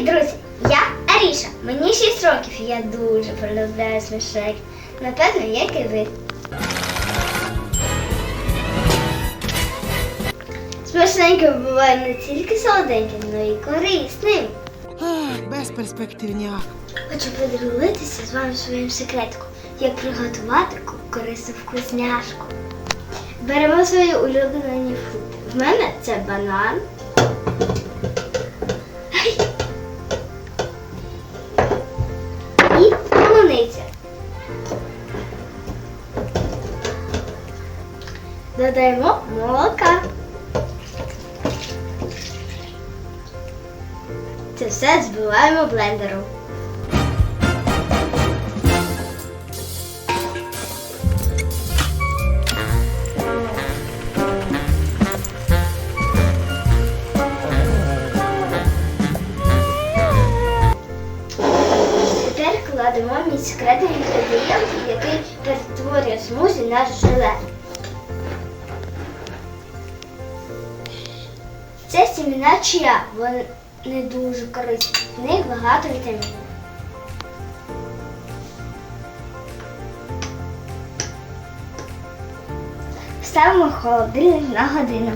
друзі! Я Аріша. Мені 6 років і я дуже полюбляю смішек. Напевно, як і ви. Смачненьким буває не тільки солоденьким, але й корисним. Безперспективняк. Хочу поділитися з вами своїм секретиком, як приготувати корисну вкусняшку. Беремо свої улюблені фрукти. В мене це банан. Додаємо молока. Це все збиваємо блендером. Кладемо мій секретний інгредієнт, який перетворює смузі на желе. Це сімена чия, вони дуже корисні. В них багато вітамінів. Ставимо холодильник на годину.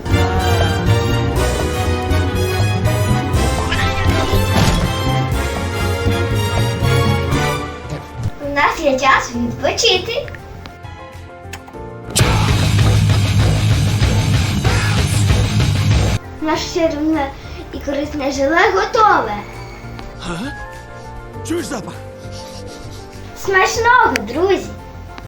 У нас є час відпочити. Наше чарівне і корисне желе готове. Ага. Чуєш запах? Смачного, друзі!